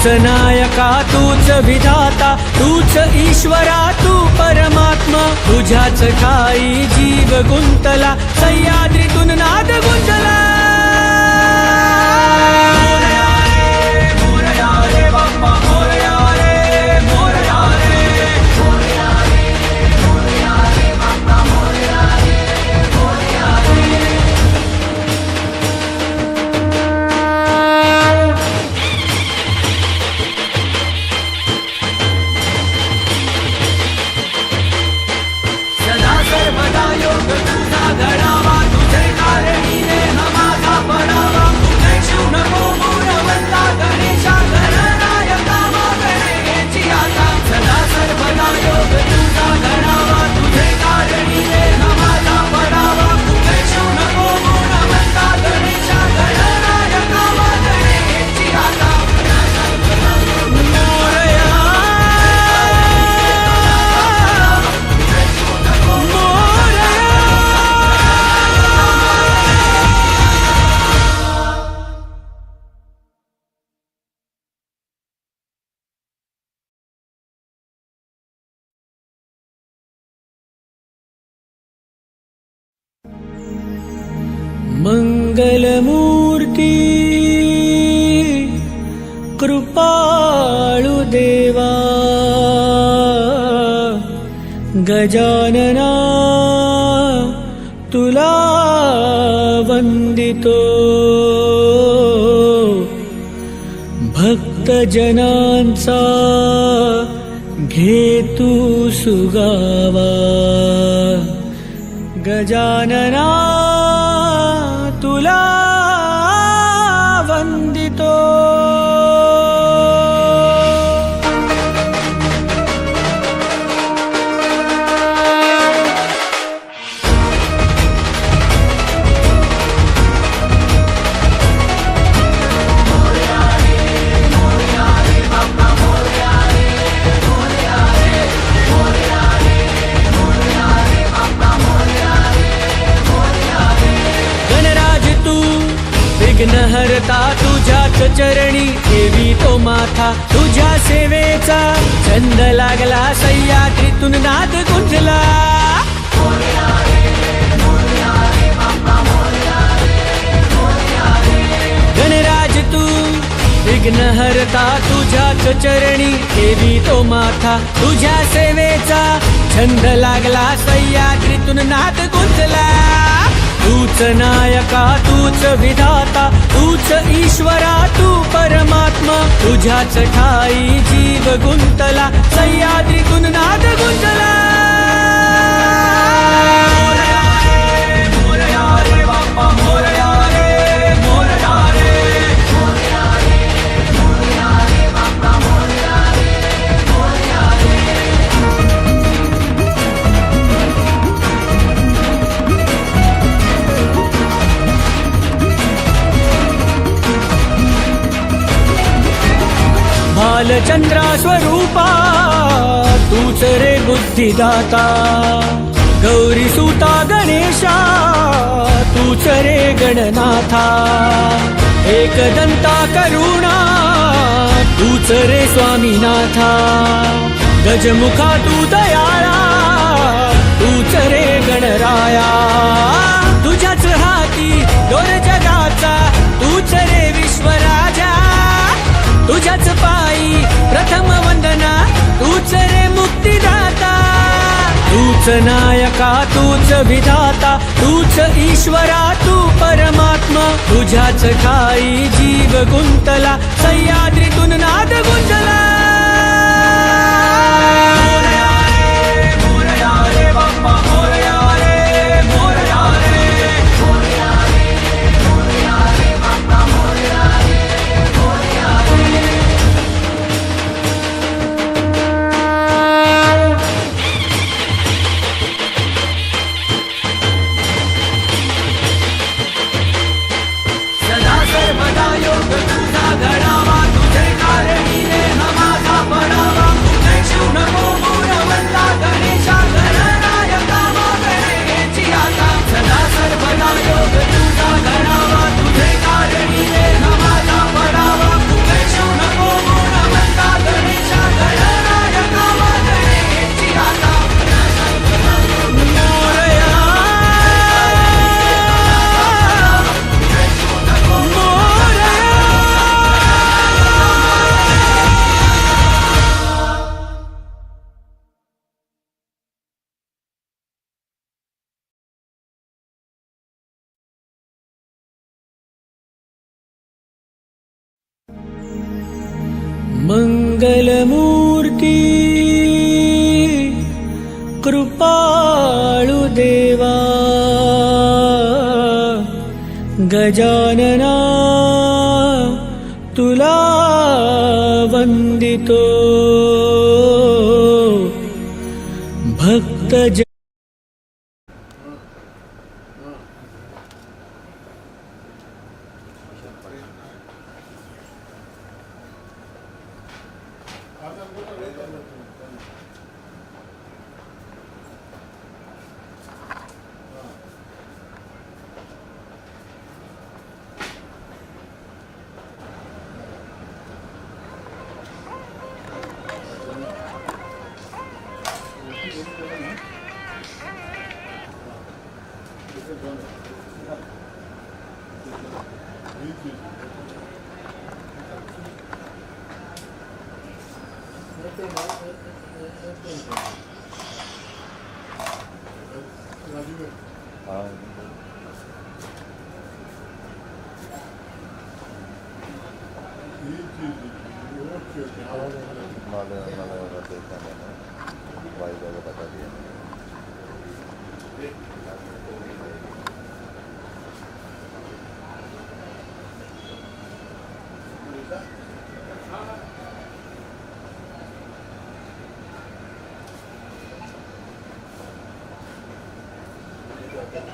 तूच नायका तूच विधाता तूच ईश्वरा तू परमात्मा. तुझ्याच ठाई जीव गुंतला सह्याद्रीतून नाद गुंतला. कृपाळु देवा. गजानना तुला वन्दितो भक्तजनांचा घेतु सुगावा. गजानना तुला माथा तुझ्या सेवेचा छंद लागला सह्याद्रीतून नाद गुंजला गणराज तू विघ्नहरता तुझ्याच चरणी देवी तो माथा तुझ्या सेवेचा छंद लागला सह्याद्रीतून नाद गुंजला तूच नायका तूच विधाता तूच ईश्वरा तू परमात्मा. तुझ्याच ठाई जीव गुंतला सह्याद्री गुणनाद गुंतला. बालचंद्रा स्वरूपा तूच रे बुद्धिदाता. गौरी सुता गणेशा तूच रे गणनाथा. एकदंता करुणा तूच रे स्वामीनाथा. गजमुखा तू दयाळा तूच रे गणराया. तुझ्याच हाती दोर जगाचा तूच रे विश्वराया तुझ्याच पायी प्रथम वंदना तूच रे मुक्तीदाता. तूच नायका तूच विधाता तूच ईश्वरा तू परमात्मा. तुझ्याच ठाई जीव गुंतला सह्याद्रीतून नाद गुंतला मङ्गलमूर्ति कृपाळुदेवा गजानना तुला वन्दितो भक्तज Aynen. Malı malı orada ikamene. Vay be bu.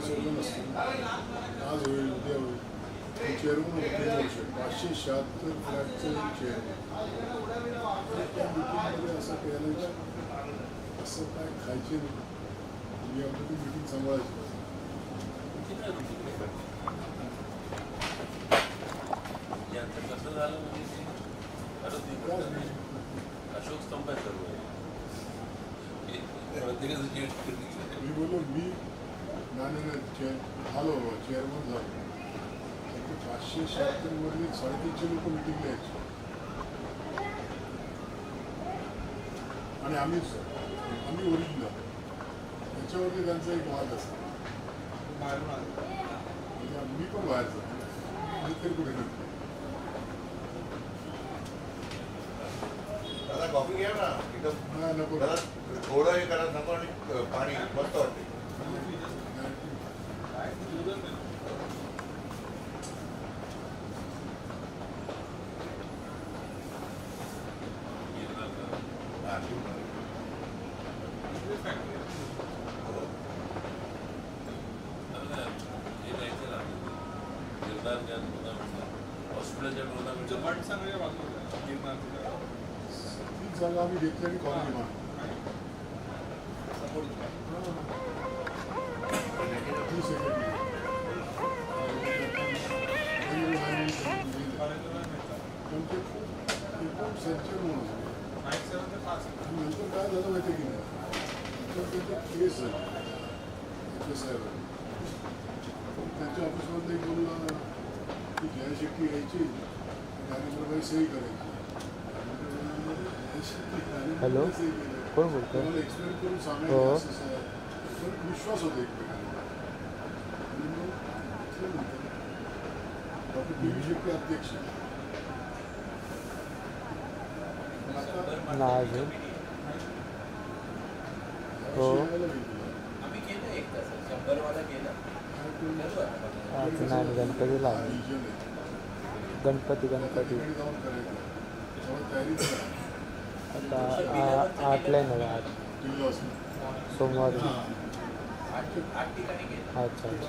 सोडलं नसतं आज होईल उद्या होईल चेअरमन होते तीन वर्ष पाचशे शहात्तर फ्लॅटचं चेअरमन त्या मिटिंगमध्ये असं केलं असं काय खायचे नाही मी आपलं ती मिटिंग सांभाळायची यांचं कसं झालं म्हणजे ते खरंच ते मी बोललो मी नाही नाही चेअर झालो चेअरमन झालो. ते पाचशे शहात्तरमधले साडेतीनशे लोक मिटिंगला यायचे. आणि आम्हीच आम्ही ओरिजिनल त्याच्यावरती त्यांचा एक वाद असतो. म्हणजे मी पण बाहेरचा. मी तरी कुठे नव्हतो. घ्या ना इथं नाही नको जरा थोडं हे करा नको आणि अ, पाणी मस्त वाटते हा, ठीक आहे. हो. हे जागा आम्ही घेतली आणि कॉलेज मान ती पण ते खूप ते म्हणून नंतर काय झालं माहिती की नाही तर त्याचे केस साहेब त्यांच्या ऑफिसमधलं एक बोलला की जया यायची ज्ञानेश्वरबाई सही करायची हॅलो? कोण बोलतो हो. ना अजून. हो. नाही गणपती लागले. गणपती गणपती. आता आठला येणार आठ. सोमवारी. अच्छा अच्छा.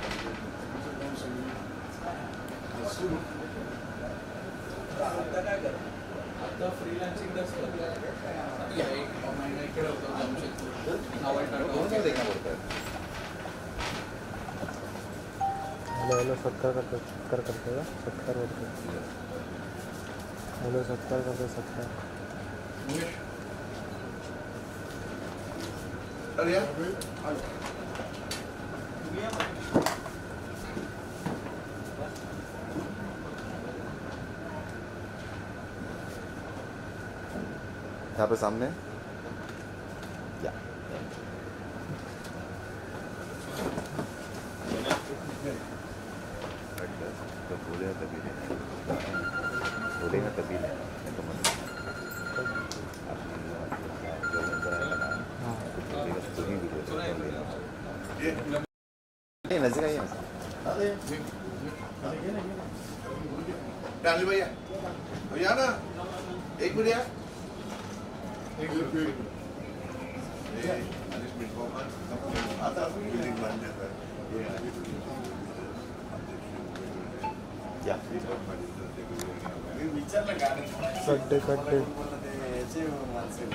मैंने सत्तर कर सत्तर कर देगा सत्तर और कर मैंने सत्तर कर सत्तर। अरे यार। यहाँ पे सामने। नाही नजर काही नसतं डाली भैया भैया ना एक मिनट या एक रुपये आता बिल्डिंग हे. या विचारलं गाणं खड्डे खड्डे याचे माणसं